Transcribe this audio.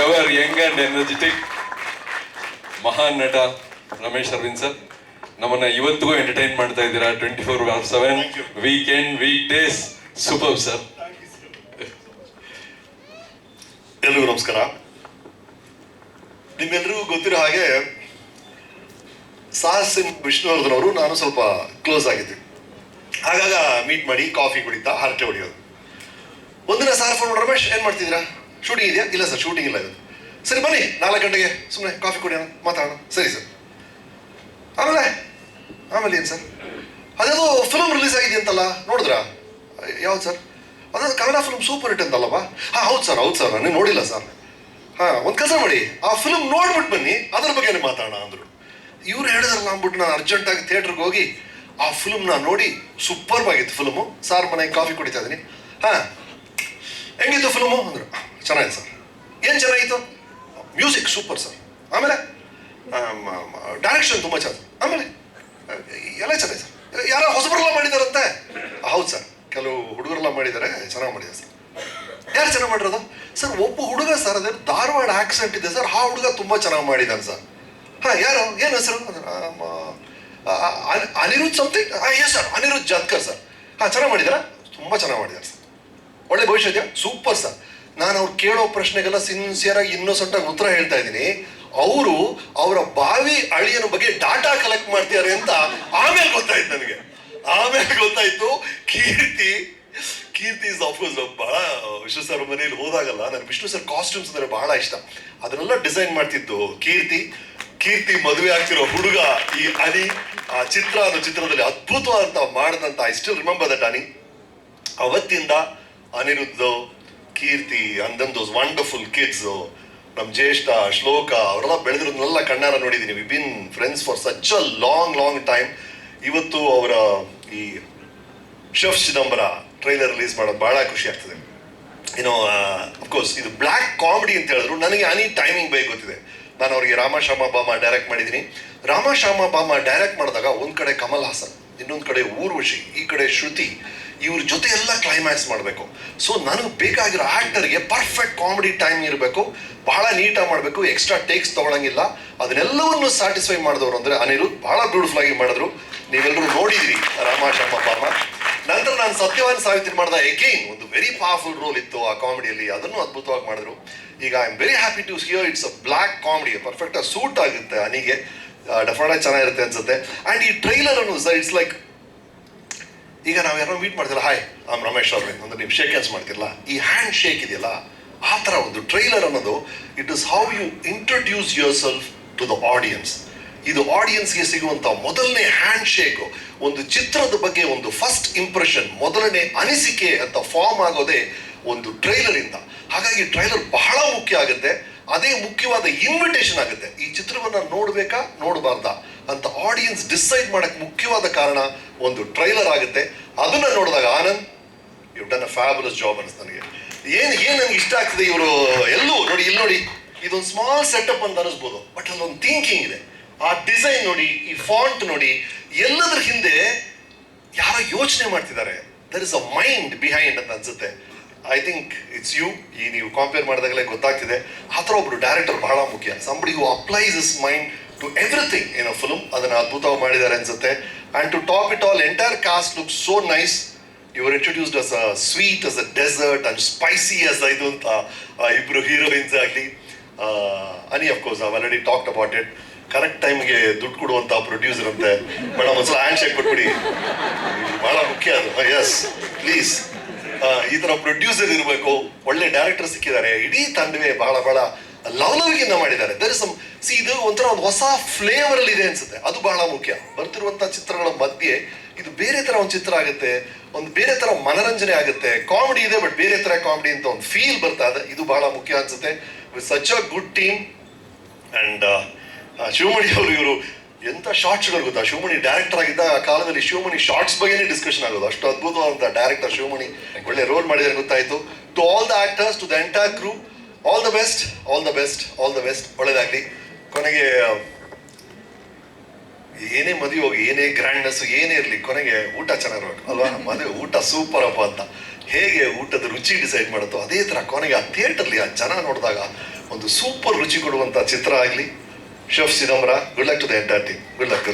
Ever Young and energetic ಮಹಾನ್ ನಟ Ramesh Arvind sir ನಮ್ಮನ್ನ ಇವತ್ತಿಗೂ ಎಂಟರ್ಟೈನ್ ಮಾಡ್ತಾ ಇದ್ದೀರಾ twenty four bar seven. Weekend weekdays super sir ಎಲ್ಲರಿಗೂ ನಮಸ್ಕಾರ. ನಿಮ್ಮೆಲ್ರಿಗೂ ಗೊತ್ತಿರೋ ಹಾಗೆ ಸಾಹಸ್ ವಿಷ್ಣುವರ್ಧನ್ ಅವರು ನಾನು ಸ್ವಲ್ಪ ಕ್ಲೋಸ್ ಆಗಿದ್ದೆ. ಹಾಗಾಗ ಮೀಟ್ ಮಾಡಿ ಕಾಫಿ ಕುಡಿತಾ ಹರಟೆ ಹೊಡಿಯೋದು. ಒಂದಿನ ಸಾರ್ ಫೋನ್ ಮಾಡಿ ರಮೇಶ್ ಏನ್ ಮಾಡ್ತಿದ್ದೀರಾ? ಶೂಟಿಂಗ್ ಇದೆಯಾ? ಇಲ್ಲ ಸರ್ ಶೂಟಿಂಗ್ ಇಲ್ಲ ಇದು ಸರಿ, ಬನ್ನಿ, ನಾಲ್ಕು ಗಂಟೆಗೆ ಸುಮ್ಮನೆ ಕಾಫಿ ಕುಡಿಯೋಣ ಮಾತಾಡೋಣ. ಸರಿ ಸರ್. ಆಮೇಲೆ ಆಮೇಲೆ ಏನು ಸರ್? ಅದೇದು ಫಿಲಮ್ ರಿಲೀಸ್ ಆಗಿದೆ ಅಂತಲ್ಲ, ನೋಡಿದ್ರಾ? ಯಾವ್ದು ಸರ್? ಅದೇ ಕನ್ನಡ ಫಿಲ್ಮ್ ಸೂಪರ್ ಹಿಟ್ ಅಂತಲ್ಲವಾ? ಹಾಂ, ಹೌದು ಸರ್ ಹೌದು ಸರ್ ನೀವು ನೋಡಿಲ್ಲ ಸರ್. ಹಾಂ, ಒಂದು ಕೆಲಸ ಮಾಡಿ, ಆ ಫಿಲ್ಮ್ ನೋಡ್ಬಿಟ್ಟು ಬನ್ನಿ, ಅದ್ರ ಬಗ್ಗೆ ಮಾತಾಡೋಣ ಅಂದರು. ಇವ್ರು ಹೇಳಿದ್ರಲ್ಲ, ಅಂದ್ಬಿಟ್ಟು ನಾನು ಅರ್ಜೆಂಟಾಗಿ ಥಿಯೇಟ್ರಿಗೆ ಹೋಗಿ ಆ ಫಿಲ್ಮ್ನ ನೋಡಿ ಸೂಪರ್ ಆಗಿತ್ತು ಫಿಲ್ಮು ಸಾರ್ ಮನೆಗೆ ಕಾಫಿ ಕುಡಿತಾ ಇದ್ದೀನಿ. ಹಾಂ, ಹೆಂಗಿತ್ತು ಫಿಲ್ಮು ಅಂದರು. ಚೆನ್ನಾಗಿದೆ ಸರ್. ಏನು ಚೆನ್ನಾಗಿತ್ತು? Music super sir. ಆಮೇಲೆ ಡೈರೆಕ್ಷನ್ ತುಂಬ ಚೆನ್ನಾಗಿ ಆಮೇಲೆ ಎಲ್ಲ ಚೆನ್ನಾಗಿದೆ ಸರ್. ಯಾರೋ ಹೊಸಬರೆಲ್ಲ ಮಾಡಿದಾರಂತೆ? ಹೌದು ಸರ್. ಕೆಲವು ಹುಡುಗರೆಲ್ಲ ಮಾಡಿದ್ದಾರೆ. ಚೆನ್ನಾಗಿ ಮಾಡಿದ್ದಾರೆ ಸರ್. ಯಾರು ಚೆನ್ನಾಗಿ ಮಾಡಿರೋದು? ಸರ್ ಒಬ್ಬ ಹುಡುಗ ಸರ್ ಅದೇ ಧಾರವಾಡ ಆಕ್ಸೆಂಟ್ ಇದೆ ಸರ್. ಆ ಹುಡುಗ ತುಂಬ ಚೆನ್ನಾಗಿ ಮಾಡಿದ್ದಾನೆ ಸರ್. ಹಾಂ ಯಾರು? ಏನು ಹೆಸರು? ಅನಿರುದ್ಧ ಆ, ಹಾಂ something yes sir Aniruddha Jatkar sir. ಹಾಂ ಚೆನ್ನಾಗಿ ಮಾಡಿದಾರಾ ತುಂಬ ಚೆನ್ನಾಗಿ ಮಾಡಿದ್ದಾರೆ ಸರ್. ಒಳ್ಳೆ ಭವಿಷ್ಯ ಇದೆಯಾ? Super sir. ನಾನು ಅವ್ರು ಕೇಳೋ ಪ್ರಶ್ನೆಗೆಲ್ಲ ಸಿನ್ಸಿಯರ್ ಆಗಿ ಇನ್ನೊಸೆಂಟ್ ಆಗಿ ಉತ್ತರ ಹೇಳ್ತಾ ಇದ್ದೀನಿ. ಅವರು ಅವರ ಬಾವಿ ಅಳಿಯನ ಬಗ್ಗೆ ಡಾಟಾ ಕಲೆಕ್ಟ್ ಮಾಡ್ತಿದ್ದಾರೆ ಅಂತ ಆಮೇಲೆ ಗೊತ್ತಾಯ್ತು ನನಗೆ. ಆಮೇಲೆ ಗೊತ್ತಾಯ್ತು. ಕೀರ್ತಿ ಕೀರ್ತಿ ಇಸ್ ಆಫ್ಕೋರ್ಸ್ ಬಹಳ ವಿಷ್ಣು ಸರ್ ಮನೇಲಿ ಹೋದಾಗಲ್ಲ. ನನ್ಗೆ ವಿಷ್ಣು ಸರ್ ಕಾಸ್ಟ್ಯೂಮ್ಸ್ ಅಂದ್ರೆ ಬಹಳ ಇಷ್ಟ. ಅದನ್ನೆಲ್ಲ ಡಿಸೈನ್ ಮಾಡ್ತಿದ್ದು ಕೀರ್ತಿ. ಕೀರ್ತಿ ಮದುವೆ ಆಗ್ತಿರೋ ಹುಡುಗ ಈ ಅನಿ ಆ ಚಿತ್ರ ಅನ್ನೋ ಚಿತ್ರದಲ್ಲಿ ಅದ್ಭುತವಾದಂತ ಮಾಡಿದಂತ I still remember that Ani. ಅವತ್ತಿಂದ Aniruddha Keerthi and those wonderful kids ನಮ್ಮ ಜ್ಯೇಷ್ಠ, ಶ್ಲೋಕ, ಅವರೆಲ್ಲ ಬೆಳೆದಿರೋದನ್ನೆಲ್ಲ ಕಣ್ಣಾರ ನೋಡಿದೀನಿ. We been friends for such a long long time ಇವತ್ತು ಅವರ ಈ ಶಫ್ ಚಿದಂಬರ ಟ್ರೈಲರ್ ರಿಲೀಸ್ ಮಾಡೋದು ಬಹಳ ಖುಷಿ ಆಗ್ತದೆ. ಏನೋ ಅಫ್ಕೋರ್ಸ್ ಇದು ಬ್ಲ್ಯಾಕ್ ಕಾಮಿಡಿ ಅಂತ ಹೇಳಿದ್ರು. ನನಗೆ ಅನಿ ಟೈಮಿಂಗ್ ಬೇಕು ಗೊತ್ತಿದೆ. ನಾನು ಅವರಿಗೆ ಶಾಮ ಬಾಮ ಡೈರೆಕ್ಟ್ ಮಾಡಿದ್ದೀನಿ ರಾಮಶ್ಯಾಮ ಬಾಮ ಡೈರೆಕ್ಟ್ ಮಾಡಿದಾಗ ಒಂದು ಕಡೆ ಕಮಲ್ ಹಾಸನ್, ಇನ್ನೊಂದು ಕಡೆ ಊರ್ವಶಿ, ಈ ಕಡೆ ಶ್ರುತಿ ಇವ್ರ ಜೊತೆ ಎಲ್ಲ ಕ್ಲೈಮ್ಯಾಕ್ಸ್ ಮಾಡಬೇಕು. ಸೊ ನನಗೆ ಬೇಕಾಗಿರೋ ಆ್ಯಕ್ಟರ್ಗೆ ಪರ್ಫೆಕ್ಟ್ ಕಾಮಿಡಿ ಟೈಮ್ ಇರಬೇಕು. ಬಹಳ ನೀಟಾಗಿ ಮಾಡಬೇಕು ಎಕ್ಸ್ಟ್ರಾ ಟೇಕ್ಸ್ ತೊಗೊಳಂಗಿಲ್ಲ. ಅದನ್ನೆಲ್ಲವನ್ನು ಸ್ಯಾಟಿಸ್ಫೈ ಮಾಡಿದವರು ಅಂದ್ರೆ ಅನಿರುದ್ ಬಹಳ ಬ್ಯೂಟಿಫುಲ್ ಆಗಿ ಮಾಡಿದ್ರು. ನೀವೆಲ್ಲರೂ ರಾಮಾ ರಾಮಶ್ಯಾಮ ಬಾಮ ನಂತರ ನಾನು ಸತ್ಯವಾನ್ ಸಾವಿತ್ರಿ ಮಾಡಿದ ಎಗೈನ್ ಒಂದು ವೆರಿ ಪವರ್ಫುಲ್ ರೋಲ್ ಇತ್ತು ಆ ಕಾಮಿಡಿಯಲ್ಲಿ ಅದನ್ನು ಅದ್ಭುತವಾಗಿ ಮಾಡಿದ್ರು. ಈಗ I am very happy to hear it's a black comedy perfect suit ಆಗುತ್ತೆ ಅನಿಗೆ. ಡೆಫಿನೆಟ್ ಚೆನ್ನಾಗಿರುತ್ತೆ ಅನ್ಸುತ್ತೆ. ಆ್ಯಂಡ್ ಈ ಟ್ರೈಲರ್ ಅನ್ನು ಇಟ್ಸ್ ಲೈಕ್ ಈಗ ನಾವು ಯಾರೋ ಮೀಟ್ ಮಾಡ್ತಿಲ್ಲ ಹಾಯ್ ಆಮ್ ರಮೇಶ್ ಅವ್ರೆ ಅಂದ್ರೆ ನೀವು ಶೇಕ್ ಹ್ಯಾಂಡ್ಸ್ ಮಾಡ್ತಿರಲ್ಲ ಈ ಹ್ಯಾಂಡ್ ಶೇಕ್ ಇದೆಯಲ್ಲ, ಆ ಥರ ಒಂದು ಟ್ರೈಲರ್ ಅನ್ನೋದು it is how you introduce yourself to the audience ಇದು ಆಡಿಯನ್ಸ್ಗೆ ಸಿಗುವಂತ ಮೊದಲನೇ ಹ್ಯಾಂಡ್ ಶೇಕ್ ಒಂದು ಚಿತ್ರದ ಬಗ್ಗೆ ಒಂದು ಫಸ್ಟ್ ಇಂಪ್ರೆಷನ್ ಮೊದಲನೇ ಅನಿಸಿಕೆ ಅಂತ ಫಾರ್ಮ್ ಆಗೋದೇ ಒಂದು ಟ್ರೈಲರ್ ಇಂದ. ಹಾಗಾಗಿ ಟ್ರೈಲರ್ ಬಹಳ ಮುಖ್ಯ ಆಗುತ್ತೆ. ಅದೇ ಮುಖ್ಯವಾದ ಇನ್ವಿಟೇಷನ್ ಆಗುತ್ತೆ. ಈ ಚಿತ್ರವನ್ನ ನೋಡಬೇಕಾ? ನೋಡಬಾರ್ದಾ? ಅಂತ ಆಡಿಯನ್ಸ್ ಡಿಸೈಡ್ ಮಾಡಕ್ ಮುಖ್ಯವಾದ ಕಾರಣ ಒಂದು ಟ್ರೈಲರ್ ಆಗುತ್ತೆ. ಅದನ್ನ ನೋಡಿದಾಗ Anand you done a fabulous job ಅನಿಸ್ತು ನನಗೆ. ಏನು ಏನು ನನಗೆ ಇಷ್ಟ ಆಗ್ತದೆ ಇವರು ಎಲ್ಲೂ? ನೋಡಿ, ಇಲ್ಲಿ ನೋಡಿ. ಇದೊಂದು ಸ್ಮಾಲ್ ಸೆಟಪ್ ಅಂತ ಅನಿಸ್ಬೋದು ಬಟ್ ಅಲ್ಲೊಂದು ಥಿಂಕಿಂಗ್ ಇದೆ. ಆ ಡಿಸೈನ್ ನೋಡಿ, ಈ ಫಾಂಟ್ ನೋಡಿ, ಎಲ್ಲದರ ಹಿಂದೆ ಯಾರೋ ಯೋಚನೆ ಮಾಡ್ತಿದ್ದಾರೆ. There is a mind behind ಅಂತ ಅನ್ಸುತ್ತೆ. ಐ ಥಿಂಕ್ ಇಟ್ಸ್ ಯು ಈ ನೀವು ಕಂಪೇರ್ ಮಾಡಿದಾಗಲೇ ಗೊತ್ತಾಗ್ತಿದೆ. ಆ ಥರ ಒಬ್ರು ಡೈರೆಕ್ಟರ್ ಬಹಳ ಮುಖ್ಯ. Somebody who applies is mind to everything ಏನೋ ಫಿಲ್ಮ್ ಅದನ್ನ ಅದ್ಭುತವಾಗಿ ಮಾಡಿದ್ದಾರೆ ಅನ್ಸುತ್ತೆ. And to top it all entire cast look so nice are introduced as a sweet as a dessert and spicy as ಇದು ಅಂತ ಇಬ್ಬರು ಹೀರೋಯಿನ್ಸ್ ಆಗಲಿ. Ani of course I already talked about it correct ಟೈಮ್ಗೆ ದುಡ್ಡು ಕೊಡುವಂಥ producer ಅಂತೆ. Madam ಒಂದ್ಸಲ hand shake ಕೊಟ್ಬಿಡಿ. ಭಾಳ ಮುಖ್ಯ ಅದು. ಎಸ್ ಪ್ಲೀಸ್ ಈ ಥರ ಪ್ರೊಡ್ಯೂಸರ್ ಇರಬೇಕು. ಒಳ್ಳೆ ಡೈರೆಕ್ಟರ್ ಸಿಕ್ಕಿದ್ದಾರೆ. ಇಡೀ ತಂಡವೇ ಬಹಳ ಬಹಳ ಲವಲವಿಕೆಯಿಂದ ಮಾಡಿದ್ದಾರೆ. ದರ್ ಸಮ್ ಸಿ ಇದು ಒಂಥರ ಒಂದು ಹೊಸ ಫ್ಲೇವರ್ ಅಲ್ಲಿ ಇದೆ ಅನ್ಸುತ್ತೆ. ಅದು ಬಹಳ ಮುಖ್ಯ. ಬರ್ತಿರುವಂತ ಚಿತ್ರಗಳ ಮಧ್ಯೆ ಇದು ಬೇರೆ ತರ ಒಂದು ಚಿತ್ರ ಆಗುತ್ತೆ, ಒಂದು ಬೇರೆ ತರ ಮನರಂಜನೆ ಆಗುತ್ತೆ. ಕಾಮಿಡಿ ಇದೆ ಬಟ್ ಬೇರೆ ತರ ಕಾಮಿಡಿ ಅಂತ ಒಂದು ಫೀಲ್ ಬರ್ತಾ ಇದೆ. ಇದು ಬಹಳ ಮುಖ್ಯ ಅನ್ಸುತ್ತೆ. With such a good team and Shivamani ಅವರು ಇವರು ಎಂತ ಶಾರ್ಟ್ಸ್ಗಳು ಗೊತ್ತಾ? ಶಿವಮಣಿ ಡೈರೆಕ್ಟರ್ ಆಗಿದ್ದ ಆ ಕಾಲದಲ್ಲಿ ಶಿವಮಣಿ ಶಾರ್ಟ್ಸ್ ಬಗ್ಗೆನೇ ಡಿಸ್ಕಷನ್ ಆಗೋದು. ಅಷ್ಟು ಅದ್ಭುತವಾದಂತ ಡೈರೆಕ್ಟರ್ ಶಿವಮಣಿ ಒಳ್ಳೆ ರೋಲ್ ಮಾಡಿದರೆ ಗೊತ್ತಾಯ್ತು. To all the actors to the entire group all the best all the best all the best ಒಳ್ಳೇದಾಗ್ಲಿ. ಕೊನೆಗೆ, ಏನೇ ಮದುವೆ ಹೋಗಿ, ಏನೇ ಗ್ರ್ಯಾಂಡ್ನೆಸ್ ಏನೇ ಇರಲಿ, ಕೊನೆಗೆ ಊಟ ಚೆನ್ನಾಗಿರ್ಬೇಕು ಅಲ್ವಾ? ಮದುವೆ ಊಟ ಸೂಪರ್ ಅಪ್ಪ ಅಂತ. ಹೇಗೆ ಊಟದ ರುಚಿ ಡಿಸೈಡ್ ಮಾಡುತ್ತೋ ಅದೇ ಥರ ಕೊನೆಗೆ ಆ ಥಿಯೇಟರ್ಲಿ ಆ ಜನ ನೋಡಿದಾಗ ಒಂದು ಸೂಪರ್ ರುಚಿ ಕೊಡುವಂಥ ಚಿತ್ರ ಆಗಲಿ. Chef Sidambara good luck to the entire team good luck to